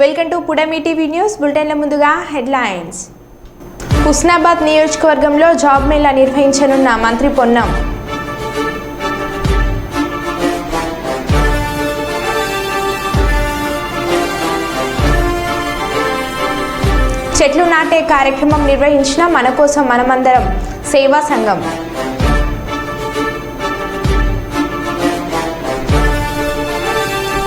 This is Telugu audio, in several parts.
Welcome to Pudami TV news బులెటిన్ల ముందుగా హెడ్లైన్స్. హుస్నాబాద్ నియోజకవర్గంలో జాబ్ మేళా నిర్వహించనున్న మంత్రి పొన్నం. చెట్లు నాటే కార్యక్రమం నిర్వహించిన మన కోసం మనమందరం సేవా సంఘం.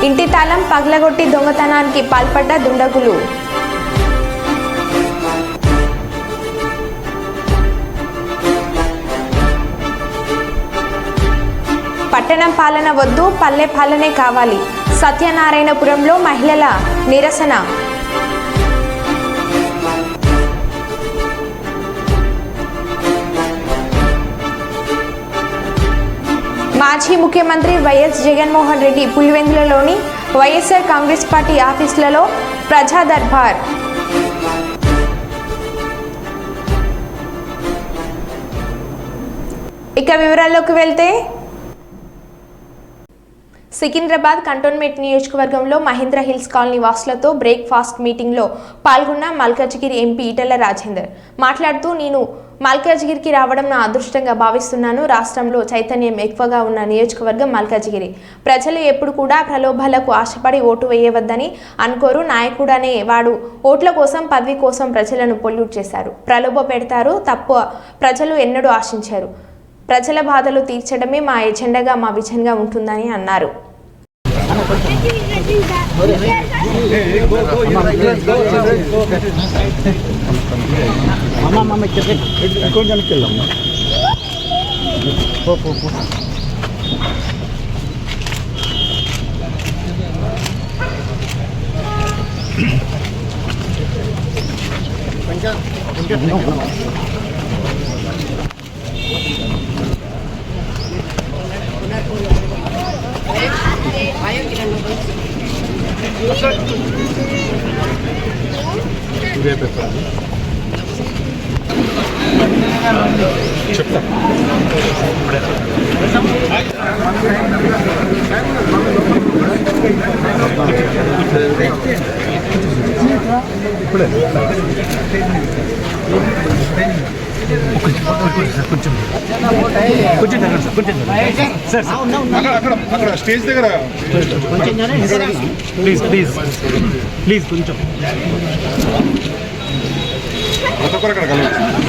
ఇంటి తాళం పగలగొట్టి దొంగతనానికి పాల్పడ్డ దుండగులు. పట్టణం పాలన వద్దు పల్లె పాలనే కావాలి. సత్యనారాయణపురంలో మహిళల నిరసన. మాజీ ముఖ్యమంత్రి వైఎస్ జగన్మోహన్ రెడ్డి పులివెందులలోని వైఎస్ఆర్ కాంగ్రెస్ పార్టీ ఆఫీసులలో ప్రజా దర్బార్. ఇక వివరాల్లోకి వెళ్తే సికింద్రాబాద్ కంటోన్మెంట్ నియోజకవర్గంలో మహేంద్ర హిల్స్ కాలనీ వాసులతో బ్రేక్ఫాస్ట్ మీటింగ్లో పాల్గొన్న మల్కజ్గిరి ఎంపీ ఈటల రాజేందర్. మాట్లాడుతూ నేను మల్కాజ్గిరికి రావడం నా అదృష్టంగా భావిస్తున్నాను. రాష్ట్రంలో చైతన్యం ఎక్కువగా ఉన్న నియోజకవర్గం మల్కాజ్గిరి. ప్రజలు ఎప్పుడు కూడా ప్రలోభాలకు ఆశపడి ఓటు వేయవద్దని అనుకోరు. నాయకుడనే వాడు ఓట్ల కోసం పదవి కోసం ప్రజలను పొల్యూట్ చేశారు. ప్రలోభ పెడతారు తప్పు ప్రజలు ఎన్నడూ ఆశించారు. ప్రజల బాధలు తీర్చడమే మా ఎజెండాగా మా విజన్గా ఉంటుందని అన్నారు. అమ్మ అమ్మ ఇంకొంచెం వెనక్కి వెళ్దాం పో పో పో. కొంచెం జరగండి సార్ కొంచెం జరగండి. సార్ కొంచెం సార్ అక్కడ అక్కడ అక్కడ స్టేజ్ దగ్గర ప్లీజ్ ప్లీజ్ ప్లీజ్ కొంచెం ప్రతి ఒక్కరు అక్కడ కలవచ్చు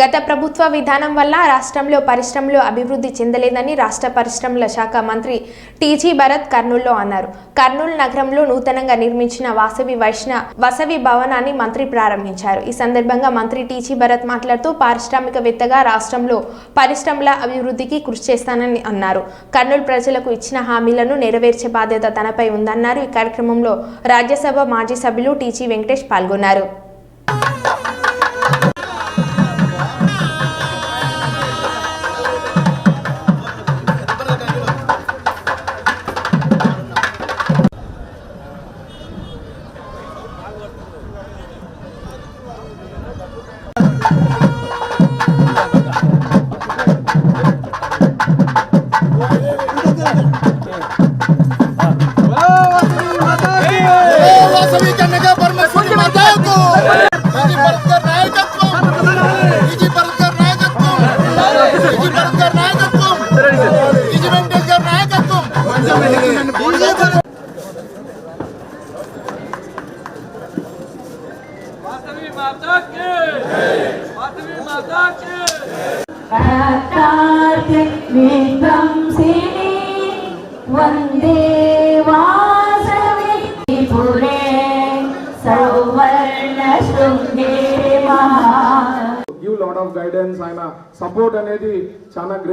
గత ప్రభుత్వ విధానం వల్ల రాష్ట్రంలో పరిశ్రమలు అభివృద్ధి చెందలేదని రాష్ట్ర పరిశ్రమల శాఖ మంత్రి టీజీ భరత్ కర్నూల్లో అన్నారు. కర్నూలు నగరంలో నూతనంగా నిర్మించిన వాసవి వైష్ణ వసవి భవనాన్ని మంత్రి ప్రారంభించారు. ఈ సందర్భంగా మంత్రి టీజీ భరత్ మాట్లాడుతూ పారిశ్రామికవేత్తగా రాష్ట్రంలో పరిశ్రమల అభివృద్ధికి కృషి చేస్తానని అన్నారు. కర్నూలు ప్రజలకు ఇచ్చిన హామీలను నెరవేర్చే బాధ్యత తనపై ఉందన్నారు. ఈ కార్యక్రమంలో రాజ్యసభ మాజీ సభ్యులు టీజీ వెంకటేష్ పాల్గొన్నారు.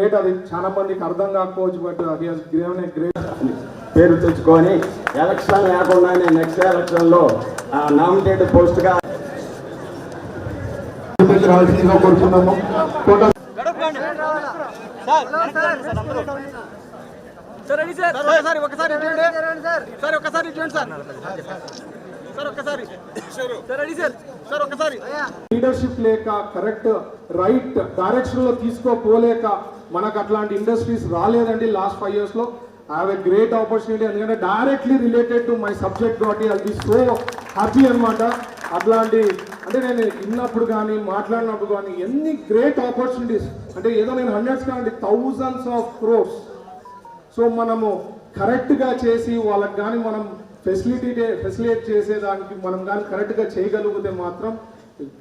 గ్రేట్ అది చాలా మందికి అర్థం కాకపోవచ్చు but he has given a great పేరు తెచ్చుకొని ఎలక్షన్ లేకుండానే నెక్స్ట్ ఎలక్షన్లో నామినేటెడ్ పోస్ట్గా రావాల్సిందిగా కోరుతున్నాము total sir ready sir? Sir ఒకసారి సార్ ఒకసారి సార్. లీడర్షిప్ లేక కరెక్ట్ రైట్ డైరెక్షన్లో తీసుకోపోలేక మనకు అట్లాంటి ఇండస్ట్రీస్ రాలేదండి లాస్ట్ ఫైవ్ ఇయర్స్లో. I have a great opportunity ఎందుకంటే directly related to my subject కాబట్టి అది సో హ్యాపీ అనమాట అట్లాంటి అంటే నేను విన్నప్పుడు కానీ మాట్లాడినప్పుడు కానీ ఎన్ని గ్రేట్ ఆపర్చునిటీస్ అంటే ఏదో నేను హండ్రెడ్స్ కానీ థౌజండ్స్ ఆఫ్ క్రోర్స్ సో మనము కరెక్ట్గా చేసి వాళ్ళకి కానీ మనం ఫెసిలిటీ ఫెసిలిటేట్ చేసేదానికి మనం కానీ కరెక్ట్గా చేయగలిగితే మాత్రం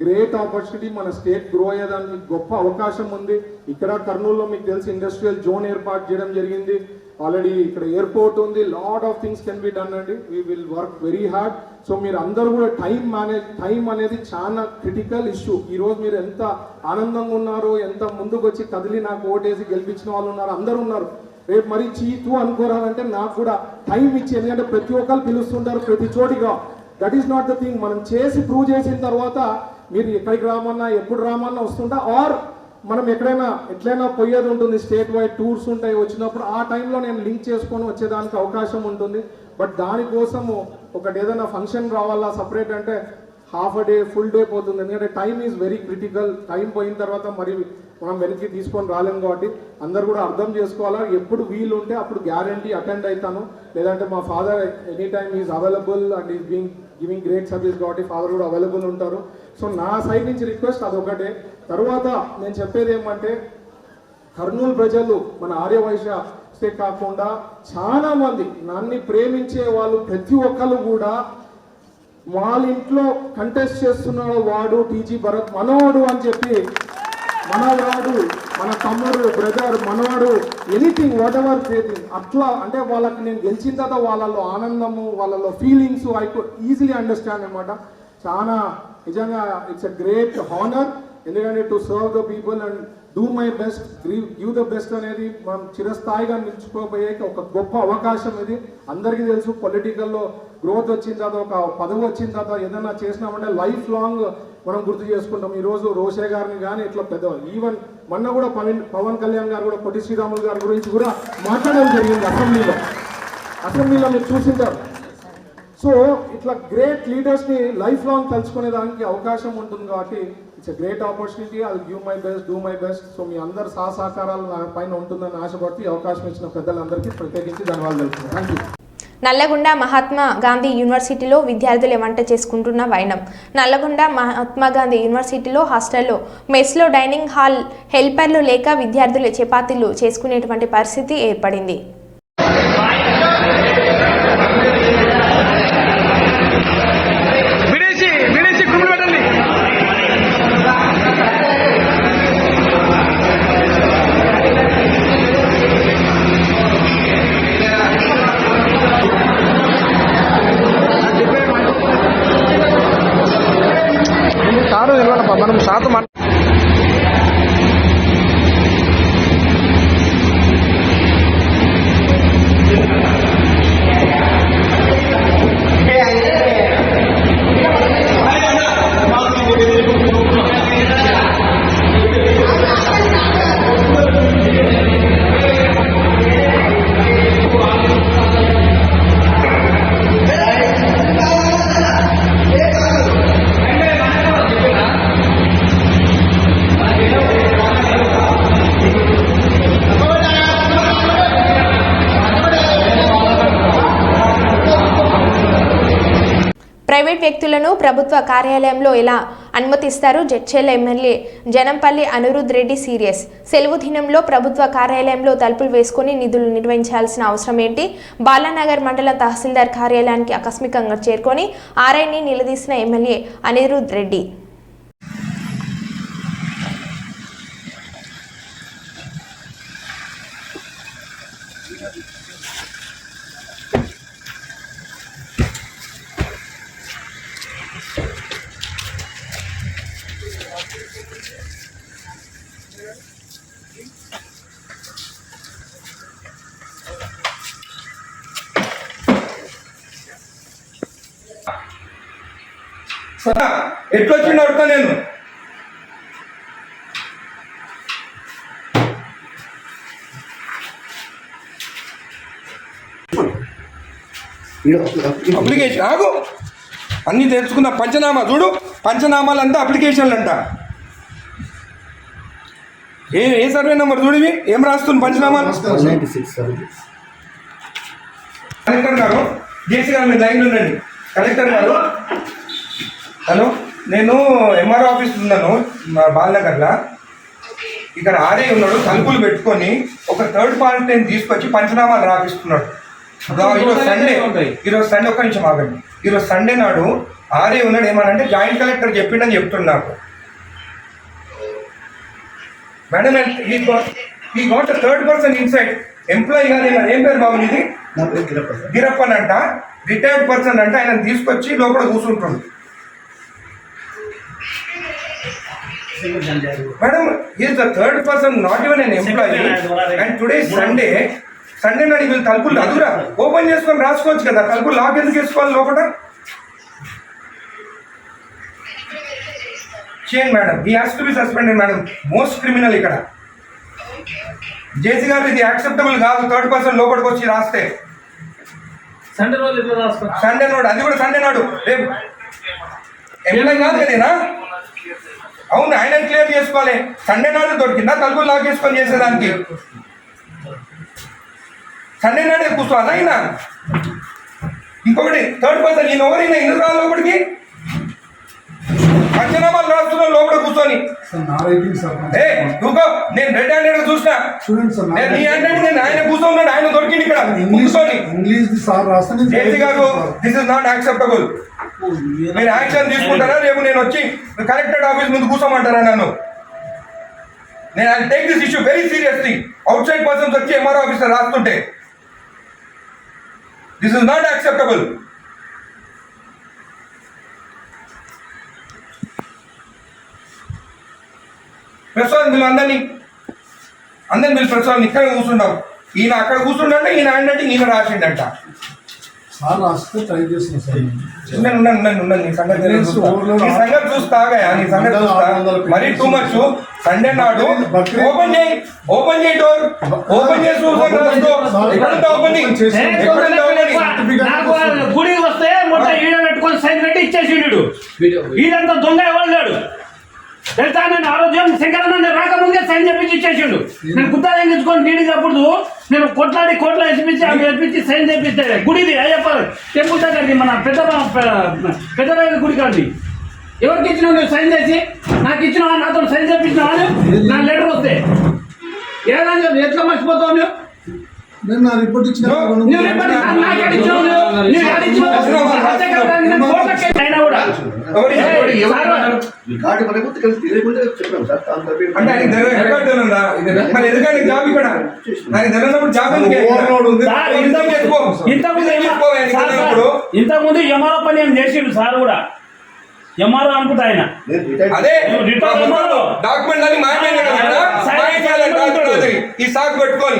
గ్రేట్ ఆపర్చునిటీ మన స్టేట్ గ్రో అయ్యేదానికి గొప్ప అవకాశం ఉంది. ఇక్కడ కర్నూలులో మీకు తెలిసి ఇండస్ట్రియల్ జోన్ ఏర్పాటు చేయడం జరిగింది. ఆల్రెడీ ఇక్కడ ఎయిర్పోర్ట్ ఉంది. Lot of things can be done అండి. We will work very hard so మీరు అందరూ కూడా టైం మేనేజ్ టైం అనేది చాలా క్రిటికల్ ఇష్యూ ఈరోజు మీరు ఎంత ఆనందంగా ఉన్నారో ఎంత ముందుకు వచ్చి కదిలి నాకు ఓటేసి గెలిపించిన వాళ్ళు ఉన్నారు అందరూ ఉన్నారు. రేపు మరి చీతు అనుకోరాలంటే నాకు కూడా టైం ఇచ్చి ఎందుకంటే ప్రతి ఒక్కరు పిలుస్తుంటారు ప్రతి చోటిగా. That is not the thing మనం చేసి ప్రూవ్ చేసిన తర్వాత మీరు ఎక్కడికి రామన్నా ఎప్పుడు రామన్నా వస్తుంటా? ఆర్ మనం ఎక్కడైనా ఎట్లయినా పోయేది ఉంటుంది స్టేట్ వైడ్ టూర్స్ ఉంటాయి వచ్చినప్పుడు ఆ టైంలో నేను లింక్ చేసుకొని వచ్చేదానికి అవకాశం ఉంటుంది. బట్ దానికోసము ఒకటి ఏదైనా ఫంక్షన్ రావాలా సపరేట్ అంటే half a day full day పోతుంది. ఎందుకంటే time is very critical. Time పోయిన తర్వాత మరి మనం వెనక్కి తీసుకొని రాలేము కాబట్టి అందరు కూడా అర్థం చేసుకోవాలా. ఎప్పుడు వీలు ఉంటే అప్పుడు గ్యారంటీ అటెండ్ అవుతాను. లేదంటే మా father any time is available and is being giving great service కాబట్టి ఫాదర్ కూడా అవైలబుల్ ఉంటారు. సో నా సైడ్ నుంచి రిక్వెస్ట్ అదొకటే. తర్వాత నేను చెప్పేది ఏమంటే కర్నూలు ప్రజలు మన ఆర్యవైశ్యే కాకుండా చాలా మంది నన్ను ప్రేమించే వాళ్ళు ప్రతి ఒక్కరు కూడా వాళ్ళ ఇంట్లో కంటెస్ట్ చేస్తున్నాడు వాడు టీజీ భరత్ మనవాడు అని చెప్పి మనవాడు మన తమ్ముడు బ్రదర్ మనవాడు ఎనీథింగ్ వాట్ ఎవర్ ఫేథింగ్ అట్లా అంటే వాళ్ళకి నేను గెలిచిన తర్వాత వాళ్ళలో ఆనందము వాళ్ళలో feelings I could easily understand అనమాట చాలా నిజంగా ఇట్స్ అ గ్రేట్ హానర్ ఎందుకంటే to serve the people and do my best give the best అనేది మనం చిరస్థాయిగా నిలుచుకోబోయే ఒక గొప్ప అవకాశం ఇది. అందరికీ తెలుసు పొలిటికల్లో గ్రోత్ వచ్చిన తర్వాత ఒక పదవి వచ్చిన తర్వాత ఏదైనా చేసినామంటే లైఫ్ లాంగ్ మనం గుర్తు చేసుకుంటాం. ఈరోజు రోషే గారిని కానీ ఇట్లా పెద్ద ఈవెన్ మొన్న కూడా పవన్ పవన్ కళ్యాణ్ గారు కూడా పొట్టి శ్రీరాములు గారి గురించి కూడా మాట్లాడడం జరిగింది అసెంబ్లీలో. అసెంబ్లీలో మీరు చూసింటారు. సో ఇట్లా గ్రేట్ లీడర్స్ని లైఫ్ లాంగ్ తలుచుకునే దానికి అవకాశం ఉంటుంది కాబట్టి ఇట్స్ ఎ గ్రేట్ ఆపర్చునిటీ అది give my best do my best so మీ అందరు సహసహకారాలు నా పైన ఉంటుందని ఆశపడుతూ ఈ అవకాశం ఇచ్చిన పెద్దలందరికీ ప్రత్యేకించి ధన్యవాదాలు తెలుపుతున్నాను. థ్యాంక్ యూ నల్లగొండ మహాత్మా గాంధీ యూనివర్సిటీలో విద్యార్థులే వంట చేసుకుంటున్న వైనం. నల్లగొండ మహాత్మా గాంధీ యూనివర్సిటీలో హాస్టల్లో మెస్లో డైనింగ్ హాల్ హెల్పర్లు లేక విద్యార్థులే చపాతీలు చేసుకునేటువంటి పరిస్థితి ఏర్పడింది. ప్రభుత్వ కార్యాలయంలో ఎలా అనుమతిస్తారు. Jadcherla MLA Janampally Anirudh Reddy serious. సెలవు దినంలో ప్రభుత్వ కార్యాలయంలో తలుపులు వేసుకుని నిధులు నిర్వహించాల్సిన అవసరం ఏంటి? బాలానగర్ మండల తహసీల్దార్ కార్యాలయానికి ఆకస్మికంగా చేరుకొని ఆర్ఐని నిలదీసిన ఎమ్మెల్యే అనిరుద్ రెడ్డి. అప్లికేషన్ ఆగు. అన్నీ తెలుసుకుందాం పంచనామా చూడు. పంచనామాలు అంతా అప్లికేషన్లు అంట ఏ ఏ సర్వే నెంబర్ చూడివి ఏం రాస్తుంది పంచనామాలు? కలెక్టర్ గారు జేసీ గారు మీరు లైన్లో ఉండండి. కలెక్టర్ గారు. హలో నేను ఎంఆర్ఓ ఆఫీస్ ఉన్నాను మా బాలనగర్లో. ఇక్కడ ఆర్ఏ ఉన్నాడు తలుపులు పెట్టుకొని ఒక థర్డ్ పార్టీని తీసుకొచ్చి పంచనామాలు రాపిస్తున్నాడు. ఈరోజు సండే ఈరోజు సండే ఒక్క నిమిషం ఆగండి. ఈరోజు సండే నాడు ఆర్ఏ ఉన్నాడు ఏమనంటే జాయింట్ కలెక్టర్ చెప్పిండని చెప్తున్నాడు మేడం ఈ గోట్ థర్డ్ పర్సన్ ఇన్సైడ్ ఎంప్లాయీ గారు ఏం- ఏం పేరు బాబు ఇది గిరప్పన్ అంట. రిటైర్డ్ పర్సన్ అంటే. ఆయన తీసుకొచ్చి లోపల కూర్చుంటుంది. Madam is the third person not even an employee and today Sunday Sunday నాడు వీళ్ళు తలుపులు అదురా ఓపెన్ చేసుకొని రాసుకోవచ్చు కదా. తలుపులు లాక్ ఎందుకు వేసుకోవాలి లోపల? చేయండి madam. He has to be suspended madam. Most criminal ఇక్కడ. జేసీ గారు ఇది యాక్సెప్టబుల్ కాదు. థర్డ్ పర్సన్ లోపలికి వచ్చి రాస్తే. సండే రోజు సండే నాడు. అది కూడా సండే నాడు. రేపు. ఎంప్లాయ్ కాదు కదేనా? అవును ఆయన క్లియర్ చేసుకోవాలి. సండే నాడు దొరికిందా? తలుపులు లాక్ చేసుకొని చేసేదానికి. సండే నాడే కూర్చోవాలా ఆయన ఇంకొకటి థర్డ్ పర్సన్ ఈయన ఎవరైనా ఎందుకు రాలి లోపలికి? పంచనామాలు రాస్తున్నావు లోపల కూర్చొని. ఏ నువ్వు నేను రెడ్ హ్యాండెడ్ చూసినా. చూడండి సార్ నేను నీ హ్యాండెడ్ నేను ఆయన కూర్చోన్నాడు ఆయన దొరికింది ఇక్కడ కూర్చొని. ఇంగ్లీష్ సార్ రాస్తే జేసీ గారు దిస్ ఇస్ నాట్ యాక్సెప్టబుల్ మీరు యాక్షన్ తీసుకుంటారా? రేపు నేను వచ్చి కలెక్టరేట్ ఆఫీస్ ముందు కూర్చోమంటారా నన్ను? నేను I take this issue very seriously outside persons వచ్చి MRO officer రాస్తుంటే. This is not acceptable Prasad మీరు అందరినీ అందరిని మీరు ప్రసాద్ ఇక్కడ కూర్చున్నాం ఈయన అక్కడ కూర్చుండంటే ఈయన ఏంటంటే ఈయన రాసిండంట. సార్ రాస్తే ట్రై చేస్తున్నా సార్. ఉన్నాను ఉన్నాను ఉన్నాను నీ సంగతి నేను చూస్తా. నీ సంగతి చూస్తాగా నీ సంగతి చూస్తా. మరీ టూ మచ్ సండే నాడు ఓపెన్ చేయి ఓపెన్ చేయి డోర్ ఓపెన్ చేసి చూసాను రాసుకో. ఎక్కడుందా ఓపెన్ ఎక్కడుందా ఓపెన్ నాకు గుడికి వస్తే మొట్ట ఈడ పెట్టుకొని సైన్ పెట్టి ఇచ్చేసిండు. ఈడంతా దొంగ ఎవరు లేడు? తెలుసా నేను ఆరోగ్యం శంకరన్న రాకముందే సైన్ చేపించి ఇచ్చేసిండు. నేను గుత్తా తెగించుకొని నీడికి అప్పుడు నేను కొట్లాడి కోట్ల వేసిపించి అవి వేపించి సైన్ చేపిస్తే గుడిది అయ్యప్ప టెంపుల్ దగ్గరది మన పెద్ద పెద్దరాయల గుడి కాదు ఎవరికి ఇచ్చినావు నువ్వు సైన్ చేసి? నాకు ఇచ్చినావా? నాతో సైన్ చేపించినావా నా లెటర్ వస్తే. ఏదైనా ఎట్లా మర్చిపోతావు నువ్వు? నేను నా రిపోర్ట్ ఇచ్చిన. ఇంతకుముందు ఎందుకు ఎమ- ఎక్కువ. ఆయన సార్, సార్, తెలియనప్పుడు? ఇంతకుముందు ఎంఆర్ఓ పని ఏం చేసిండు సార్ కూడా? ఎంఆర్ఓ అనుకుంటా ఆయన. అదే. డాక్యుమెంట్ అని ఈ సాకు పెట్టుకొని.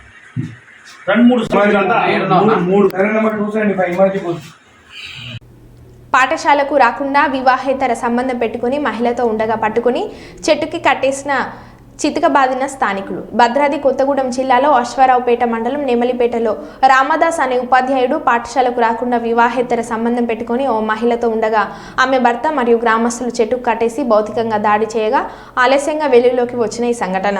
రెండు మూడు మూడు పాఠశాలకు రాకుండా వివాహేతర సంబంధం పెట్టుకుని మహిళతో ఉండగా పట్టుకుని చెట్టుకి కట్టేసిన చితక బాదిన స్థానికులు. భద్రాద్రి కొత్తగూడెం జిల్లాలో అశ్వారావుపేట మండలం నెమలిపేటలో రామదాస్ అనే ఉపాధ్యాయుడు పాఠశాలకు రాకుండా వివాహేతర సంబంధం పెట్టుకుని ఓ మహిళతో ఉండగా ఆమె భర్త మరియు గ్రామస్తులు చెట్టుకు కట్టేసి భౌతికంగా దాడి చేయగా ఆలస్యంగా వెలుగులోకి వచ్చిన ఈ సంఘటన.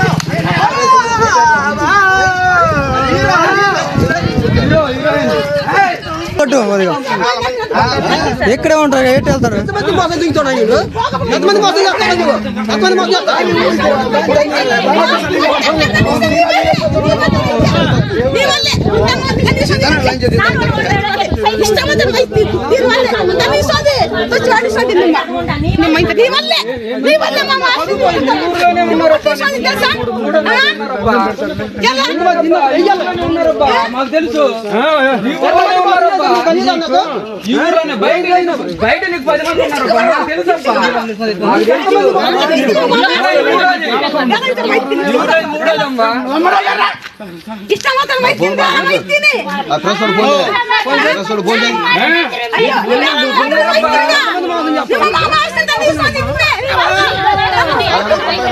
కొట్టే ఎక్కడే ఉంటారు ఎటు వెళ్తారు? ఎంతమంది మోసం దిగుతాడు ఎంతమంది మోసం చేస్తారు ఎంతమంది మోసం మాకు తెలుసు. బయట బయట నీకు పది మంది ఉన్నారబ్బా. నాకు తెలుసబ్బా. నాకు తెలుసు.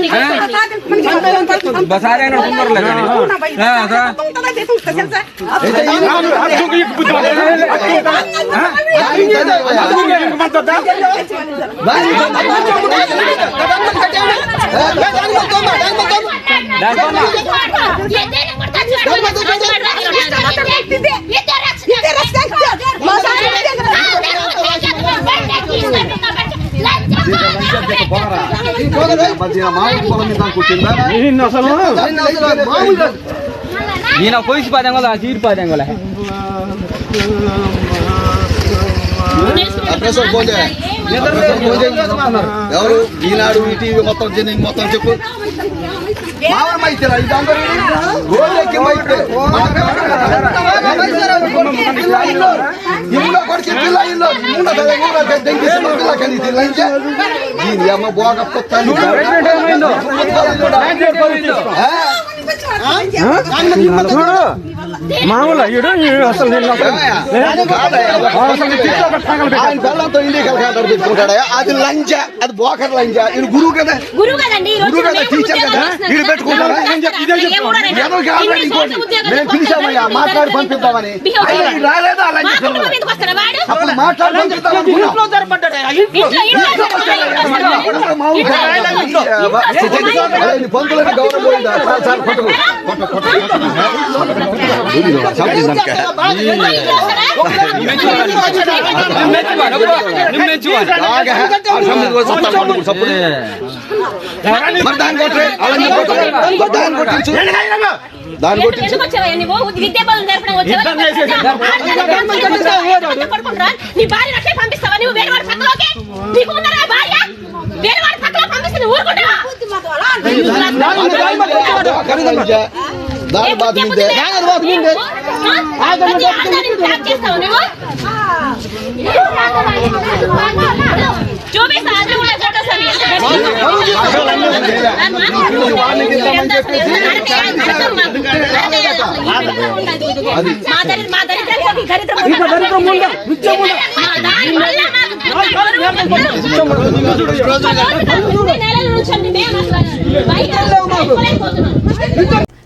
ఈ ఊర్లో ఈ మూడోదమ్మా. బసారే నడుపుతున్నారులే కానీ. ఆ, అదా. ఈయన పోయిసి పదంగోల చీరి పదంగోల ఎవరు ఈనాడు ఈటీవీ మొత్తం మొత్తం చెప్పు మామూలు మైత్రి ఇది అందరూ రోజులకి మైత్రి ఇంట్లో కొడుకు పిల్ల ఇల్లు ముందు ఊళ్ళో దెంగేసి పిల్ల కలిసి లంచే దీని అమ్మ బోగ పుత్తాలు మామూలు ఇడు అసలు ఆయన పిల్లలతో ఇండియా కలిసి పెట్టుకుంటాడా అది లంచ అది బోకర్ లంచ ఇది గురువు కదా. గురువు కదండి గురువు కదా టీచర్ కదా. వీడు పెట్టుకుంటారా. ఏదో కావాలి ఇంకోటి మేము పిలిచామయ్యా మాట్లాడి పంపిద్దామని. రాలేదా? లంచ అప్పుడు మాట్లాడి పంతులని గౌరవం పోయిందా సార్ సార్ కొట్టు కొట్టు కొట్టు బాగా సప్పుడు మరి దాన్ని కొట్టించు నీ భార్య అట్లే పంపిస్తావా నువ్వు వేరే వాడి పక్కలోకి నీకు ఉన్నారా భార్య వేరే వాడి పక్కలో పంపిస్తే ఊరుకుంటావా? దాని బాధ మీదే చూపిస్తా అది కూడా ఫోటోస్ అవి మా దరి మా దరిద్రానికి దరిద్రం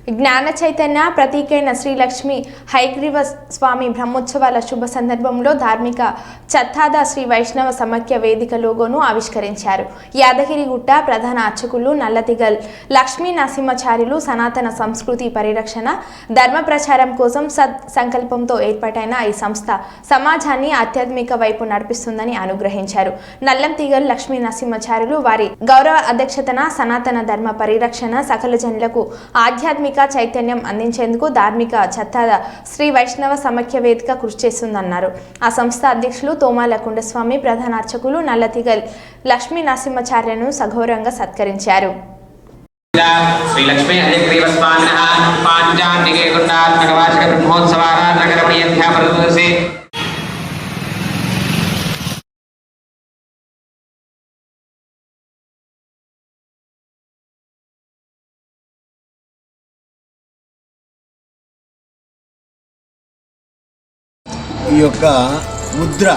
జ్ఞాన చైతన్య ప్రతీకైన శ్రీ లక్ష్మి హైగ్రీవ స్వామి బ్రహ్మోత్సవాల శుభ సందర్భంలో ధార్మిక చత్తాద శ్రీ వైష్ణవ సమాఖ్య వేదిక లోగోను ఆవిష్కరించారు. యాదగిరిగుట్ట ప్రధాన అర్చకులు నల్లతిగల్ లక్ష్మీ నరసింహచార్యులు సనాతన సంస్కృతి పరిరక్షణ ధర్మ ప్రచారం కోసం సద్ సంకల్పంతో ఏర్పాటైన ఈ సంస్థ సమాజాన్ని ఆధ్యాత్మిక వైపు నడిపిస్తుందని అనుగ్రహించారు. నల్లంతిగల్ లక్ష్మీ నరసింహచార్యులు వారి గౌరవ అధ్యక్షతన సనాతన ధర్మ పరిరక్షణ సకల జనులకు ఆధ్యాత్మిక ఆధ్యాత్మిక చైతన్యం అందించేందుకు ధార్మిక చత్తాద శ్రీ వైష్ణవ సమాఖ్య వేదిక కృషి చేస్తుందన్నారు. ఆ సంస్థ అధ్యక్షులు తోమాల కుండస్వామి ప్రధాన అర్చకులు నల్లతిగల్ లక్ష్మీ నరసింహచార్యను సఘోరంగా సత్కరించారు. శ్రీ లక్ష్మీ హరిగ్రీవస్వామినः పాంచాన్నికే గుండాత్మక వార్షిక బ్రహ్మోత్సవారాధనగర ప్రియంధ్యాపరదోసే యొక్క ముద్ర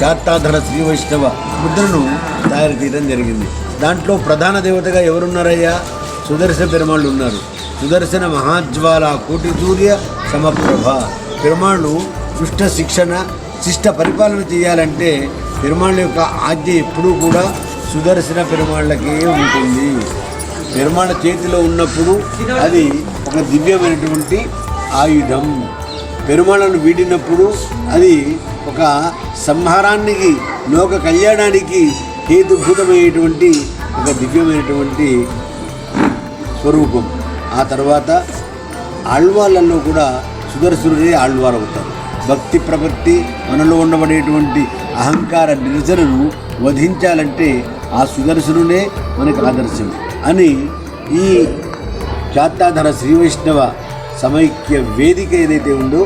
శాతాధర శ్రీ వైష్ణవ ముద్రను తయారు చేయడం జరిగింది. దాంట్లో ప్రధాన దేవతగా ఎవరున్నారయ్యా? సుదర్శన పెరుమాళ్ళు ఉన్నారు. సుదర్శన మహాజ్వాల కోటి సూర్య సమప్రభ. పెరుమాళ్ళు దుష్ట శిక్షణ శిష్ట పరిపాలన చేయాలంటే పెరుమాళ్ళ యొక్క ఆజ్ఞ ఎప్పుడూ కూడా సుదర్శన పెరుమాళ్ళకే ఉంటుంది. పెరుమాళ్ళ చేతిలో ఉన్నప్పుడు అది ఒక దివ్యమైనటువంటి ఆయుధం. పెరుమాళను వీడినప్పుడు అది ఒక సంహారానికి లోక కళ్యాణానికి హేతుభూతమైనటువంటి ఒక దివ్యమైనటువంటి స్వరూపం. ఆ తర్వాత ఆళ్వాళ్ళల్లో కూడా సుదర్శనుడే ఆళ్వారు అవుతారు భక్తి ప్రవృత్తి మనలో ఉండబడేటువంటి అహంకార నిరసనను వధించాలంటే ఆ సుదర్శనుడే మనకు ఆదర్శం అని ఈ శాతాధర శ్రీ వైష్ణవ సమైక్య వేదిక ఏదైతే ఉందో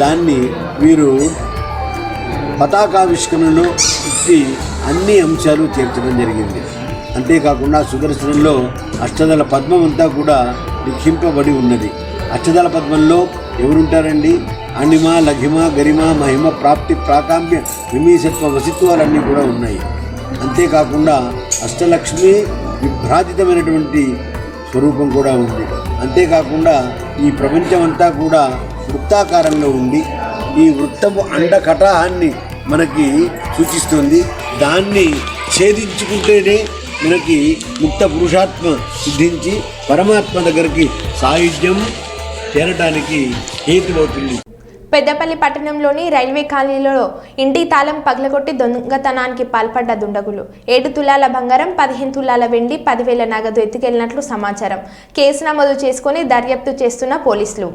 దాన్ని వీరు పతాకావిష్కరణలో ఇచ్చి అన్ని అంశాలు చేర్చడం జరిగింది. అంతేకాకుండా సుదర్శనంలో అష్టదళ పద్మం అంతా కూడా లిఖింపబడి ఉన్నది. అష్టదళ పద్మంలో ఎవరుంటారండి? అణిమ లఘిమ గరిమ మహిమ ప్రాప్తి ప్రాకామ్య విమీసత్వ వసిత్వాలన్నీ కూడా ఉన్నాయి. అంతేకాకుండా అష్టలక్ష్మి విభ్రాజితమైనటువంటి స్వరూపం కూడా ఉంది. అంతేకాకుండా ఈ ప్రపంచం అంతా కూడా వృత్తాకారంలో ఉండి ఈ వృత్తము అండకటాహాన్ని మనకి సూచిస్తుంది. దాన్ని ఛేదించుకుంటేనే మనకి ముక్త పురుషాత్మ సిద్ధించి పరమాత్మ దగ్గరికి సాయుధ్యం చేరడానికి హేతులవుతుంది. పెద్దపల్లి పట్టణంలోని రైల్వే కాలనీలో ఇంటి తాళం పగలగొట్టి దొంగతనానికి పాల్పడ్డ దుండగులు. ఏడు తులాల బంగారం పదిహేను తులాల వెండి పదివేల నగదు ఎత్తుకెళ్ళినట్లు సమాచారం. కేసు నమోదు చేసుకుని దర్యాప్తు చేస్తున్న పోలీసులు.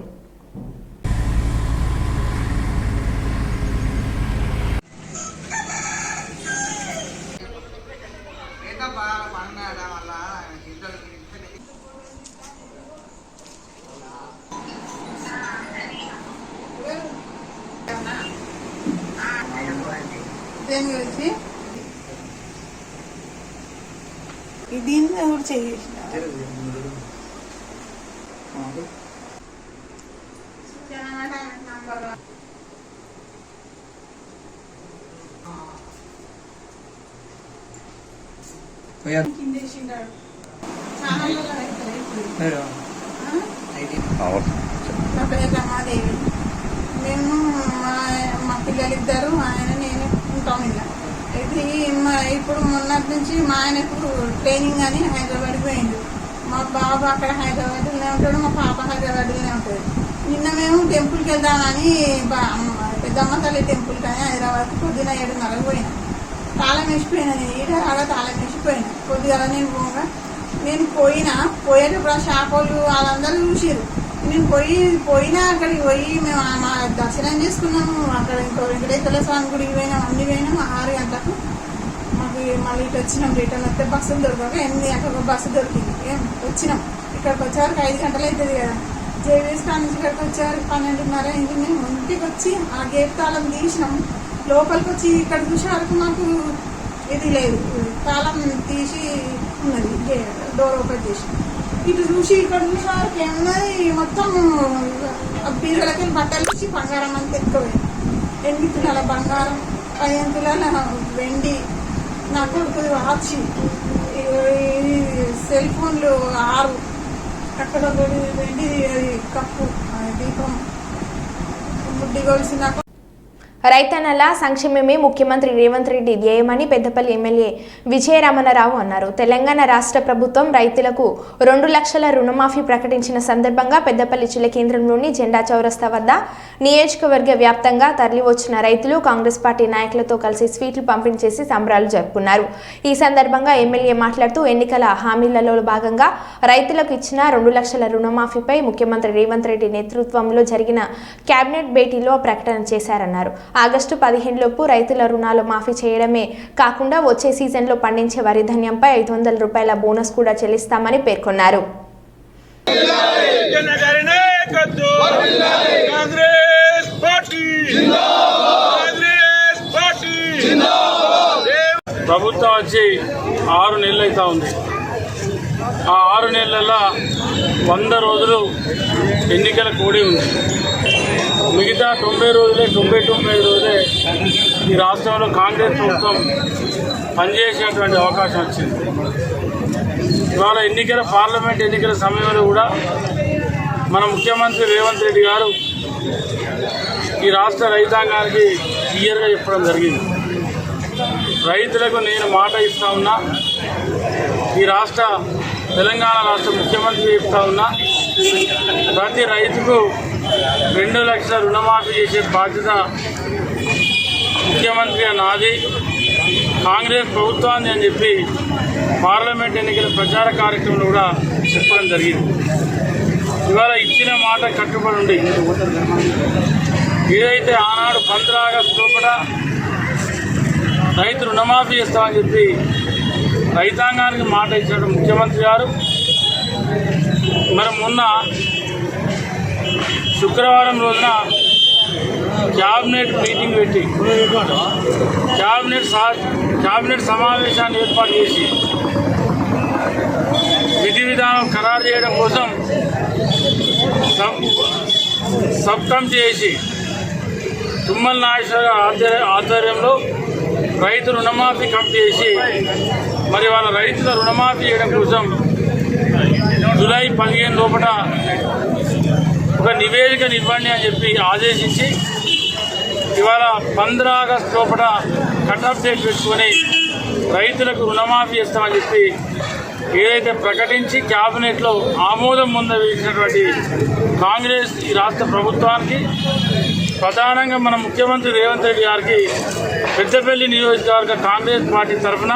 దేని గురించి దీన్ని ఎవరు చేసిన కిందేసిండాడు చాలా రోజులు అవుతుంది ఇప్పుడు. ఆ? నా పేరు రమాదేవి మేము మా మా పిల్లలిద్దరు ఆయన నేను ఉంటాం ఇలా అయితే ఈ మా- ఇప్పుడు మొన్నటి నుంచి మా ఆయనకు ట్రైనింగ్ అని హైదరాబాద్కి పోయిండు. మా బాబు అక్కడ హైదరాబాద్లోనే ఉంటాడు మా పాప హైదరాబాద్లోనే ఉంటుంది. నిన్న మేము టెంపుల్కి వెళ్దామని పెద్దమ్మ తల్లి టెంపుల్ కానీ హైదరాబాద్కి పొద్దున ఏడున్నరకు పోయినా. తాళం వేసిపోయినా నేను ఈడ అలా తాళం వేసిపోయినా. కొద్దిగా నేను పోగా నేను పోయినా పోయేటప్పుడు ఆ షాప్ వాళ్ళు వాళ్ళందరూ చూసిరు నేను పోయి పోయినా అక్కడికి పోయి మేము మా దర్శనం చేసుకున్నాము. అక్కడ ఇంకో వెంకటేశ్వర స్వామి గుడికి పోయినాం అన్ని పోయినాం ఆరు గంటలకు. మళ్ళీ ఇటు వచ్చినాం రిటర్న్ వస్తే బస్సులు దొరకక ఎనిమిది గంటలకు బస్సు దొరికింది. ఏం? వచ్చినాం. ఇక్కడికి వచ్చేవరకు ఐదు గంటలు అవుతుంది కదా. జేవీఎస్ కాడ నుంచి ఇక్కడికి వచ్చేవారికి పన్నెండున్నర అయింది. మేము ఇంటికి వచ్చి ఆ గేట్ తాళం తీసినాం. లోపలికి వచ్చి ఇక్కడ చూసే వరకు మాకు ఇది లేదు. తాళం తీసి ఉన్నది గే- డోర్ ఓపెన్ చేసి ఇటు చూసి ఇక్కడ చూసే వరకు ఏమున్నది? మొత్తం బీరులకి బట్టలు తీసి బంగారం అంతా ఎక్కువ ఎనిమిది తులాల బంగారం? పదిహేను తులాల వెండి. నా కొడుకు వాచి ఈ సెల్ ఫోన్లు ఆరు అక్కడ ఒకటి అది కప్పు దీపం ముడ్డి గొలుసు నాకు రైతన్నల సంక్షేమమే ముఖ్యమంత్రి రేవంత్ రెడ్డి ధ్యేయమని పెద్దపల్లి ఎమ్మెల్యే విజయరమణరావు అన్నారు. తెలంగాణ రాష్ట్ర ప్రభుత్వం రైతులకు రెండు లక్షల రుణమాఫీ ప్రకటించిన సందర్భంగా పెద్దపల్లి జిల్లా కేంద్రంలోని జెండా చౌరస్తా వద్ద నియోజకవర్గ వ్యాప్తంగా తరలివచ్చిన రైతులు కాంగ్రెస్ పార్టీ నాయకులతో కలిసి స్వీట్లు పంపిణీ చేసి సంబరాలు జరుపుకున్నారు. ఈ సందర్భంగా ఎమ్మెల్యే మాట్లాడుతూ ఎన్నికల హామీలలో భాగంగా రైతులకు ఇచ్చిన రెండు లక్షల రుణమాఫీపై ముఖ్యమంత్రి రేవంత్ రెడ్డి నేతృత్వంలో జరిగిన కేబినెట్ భేటీలో ప్రకటన చేశారన్నారు. ఆగస్టు పదిహేనులోపు రైతుల రుణాలు మాఫీ చేయడమే కాకుండా వచ్చే సీజన్లో పండించే వరి ధాన్యంపై ఐదు వందల రూపాయల బోనస్ కూడా చెల్లిస్తామని పేర్కొన్నారు. ప్రభుత్వం వచ్చి ఆరు నెలలు అవుతా ఉంది. ఆ ఆరు నెలల వంద రోజులు ఎన్నికల కూడి ఉంది. మిగతా తొంభై రోజులే తొంభై తొంభై రోజులే ఈ రాష్ట్రంలో కాంగ్రెస్ ప్రభుత్వం పనిచేసేటువంటి అవకాశం వచ్చింది. ఇవాళ ఎన్నికల పార్లమెంట్ ఎన్నికల సమయంలో కూడా మన ముఖ్యమంత్రి రేవంత్ రెడ్డి గారు ఈ రాష్ట్ర రైతాంగానికి క్లియర్గా చెప్పడం జరిగింది. రైతులకు నేను మాట ఇస్తా ఉన్నా ఈ రాష్ట్ర తెలంగాణ రాష్ట్ర ముఖ్యమంత్రి చెప్తా ఉన్నా ప్రతి రైతుకు రెండు లక్షల రుణమాఫీ చేసే బాధ్యత ముఖ్యమంత్రి నాది. కాంగ్రెస్ ప్రభుత్వాన్ని అని చెప్పి పార్లమెంట్ ఎన్నికల ప్రచార కార్యక్రమంలో కూడా చెప్పడం జరిగింది. ఇవాళ ఇచ్చిన మాట కట్టుబడి ఉండి ఏదైతే ఆనాడు పంద్రాగస్టు లోపల రైతు రుణమాఫీ చేస్తామని చెప్పి రైతాంగానికి మాట ఇచ్చాడు ముఖ్యమంత్రి గారు. మరి మొన్న శుక్రవారం రోజున క్యాబినెట్ మీటింగ్ పెట్టి క్యాబినెట్ క్యాబినెట్ సమావేశాన్ని ఏర్పాటు చేసి విధి విధానం ఖరారు చేయడం కోసం సబ్ కమిటీ చేసి తుమ్మల నాగేశ్వర ఆధ్వర్య ఆధ్వర్యంలో రైతు రుణమాఫీ కమిటీ చేసి మరి వాళ్ళ రైతుల రుణమాఫీ చేయడం కోసం జూలై పదిహేను లోపల ఒక నివేదిక ఇవ్వండి అని చెప్పి ఆదేశించి ఇవాళ పంద్ర ఆగస్టు లోపల కటాఫ్ డేట్ పెట్టుకొని రైతులకు రుణమాఫీ ఇస్తామని చెప్పి ఏదైతే ప్రకటించి క్యాబినెట్లో ఆమోదం పొందవేసినటువంటి కాంగ్రెస్ ఈ రాష్ట్ర ప్రభుత్వానికి ప్రధానంగా మన ముఖ్యమంత్రి రేవంత్ రెడ్డి గారికి పెద్దపల్లి నియోజకవర్గ కాంగ్రెస్ పార్టీ తరఫున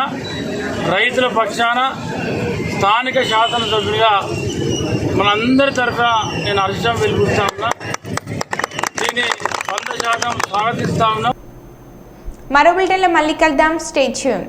రైతుల పక్షాన స్థానిక శాసనసభ్యుడిగా మనందరి తరఫున నేను హర్షం వెలిపిస్తా ఉన్నా. దీన్ని వంద శాతం స్వాగతిస్తా ఉన్నా. మరో బిల్టన్లో మళ్ళీ కలుద్దాం. Stay tune